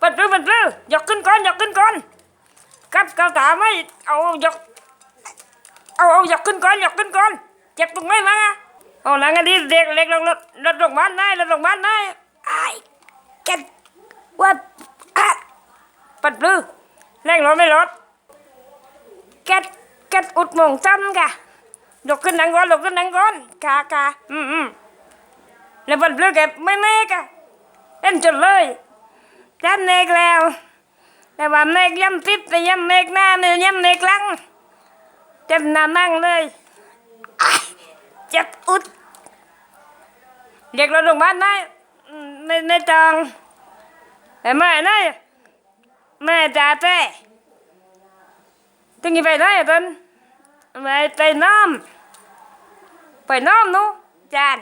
ปัดรือปัดรื้อยกขึ้นก่อนยกขึ้นก่อนกับเกาตาไม่เอายกเอาเอายกขึ้นก่อนยกขึ้นก่อนเจ็บตรงไหนมั้งอะเอาหลังอันนี้เด็กเล็กลงรถรถลงบ้านได้รถลงบ้านได้ไอ้แกว่าปัดรือแรงรถไม่รถแกแกอุดหมงจันกะยกขึ้นนังก่อนยกขึ้นนังก่อนกากาอืมอืมแล้วปัดรือแกไม่แม่กะเล่นจนเลย จันเนกแล้วแต่ว่าเมกย่ำติดแต่ย่ำเมกหน้าเนื้อย่ำเมกหลังเจ็บหน้านั่งเลยเจ็บอุดเด็กเราโรงพยาบาลได้อืมไม่ไม่ตองแต่แม่ได้แม่จ่าเต้ตึงไปได้อะตันไปไปน้ำไปน้ำนู้จาน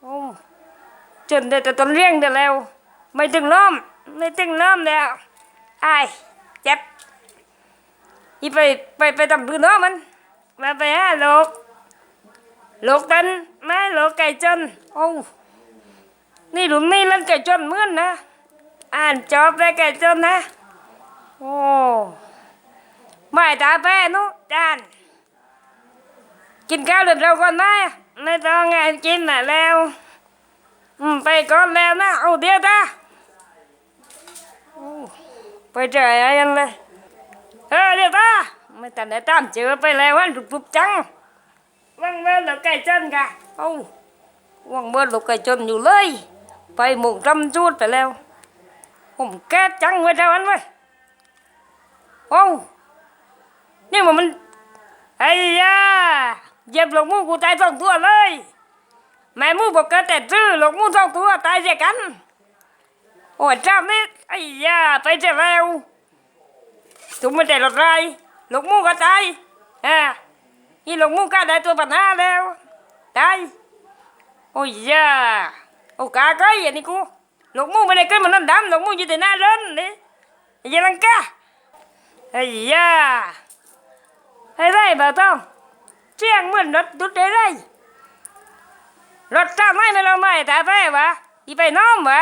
โอ้จนได้แต่ตอนเลี้ยงเดียวแล้วไม่ถึงน้ำ ไม่ถึงน้ำแล้วไอ้เจ็บอีไปไปไปทำพื้นน้ำมันมาไปหาโลกโลกตันแม่โลกไก่จนโอ้นี่หลุมนี่เล่นไก่จนเหมือนนะ อ่านจอบได้ไก่จนนะ โอ้ไม่ตาแป้นุจานกินข้าวเดือดเราก่อนนะไม่ต้องไงกินน่ะแล้วอืมไปก่อนแล้วนะเอาเดี๋ยวตา ไปเจออะไรกันเลยเออเดี๋ยวตาไม่ทันได้ตามเจอไปแล้ววันปุบจังวังเมื่อหลกไก่จนกะโอ้วังเมื่อหลกไก่จนอยู่เลย ไปหมุงจำจูดไปแล้ว ผมแก้จังไว้เท่านั้นไว้โอ้นี่มันมันไอ้ยาเย็บหลงมูกูตายสองตัวเลยแม่มูบอกเกิดแต่ซื้อหลงมูสองตัวตายเสียกัน โอ้ยจ้านี่ไอ้ยาไปเสียแล้วถุงไม่ได้รถไรหลงมูก็ตายอ่านี่หลงมูก็ได้ตัวปัญหาแล้วตายโอ้ยยาโอ้กาไก่อันนี้กูหลงมูไม่ได้เกิดมันนั่นดำหลงมูอยู่แต่หน้าเล่นนี่ไอ้ยาลังกาไอ้ยาไอ้ไรบ่าวต้องเจียงเหมือนรถดุดได้ไรรถจ้าไม่ไม่รู้ไม่แต่แพ้วะอีไปน้อมวะ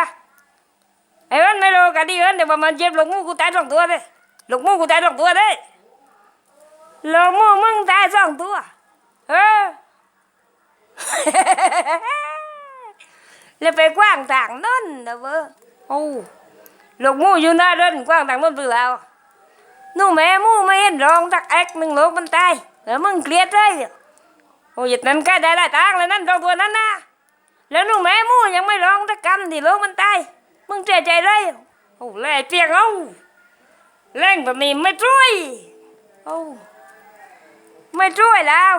ไอ้เอิ้นไม่รู้กันดีเอิ้นเดี๋ยวมันเจ็บลูกมูกูตายสองตัวเลยลูกมูกูตายสองตัวเลยลูกมูมึงตายสองตัวเออแล้วไปกว้างต่างนั่นนะเว้ยโอ้ลูกมูอยู่หน้าเดินกว้างต่างนั่นเปล่านู่นแม่มูไม่เห็นร้องตักแอกหนึ่งลูกมันตายแล้วมึงเกลียดเลยโอ้ยนั้นก็ได้หลายทางเลยนั่นตรงตัวนั้นนะแล้วหนูแม่มูยังไม่ร้องตะกำที่โลกมันตาย มึงเสียใจได้โอ้แล่เปียกเอาแรงแบบนี้ไม่ช่วยโอ้ไม่ช่วยแล้ว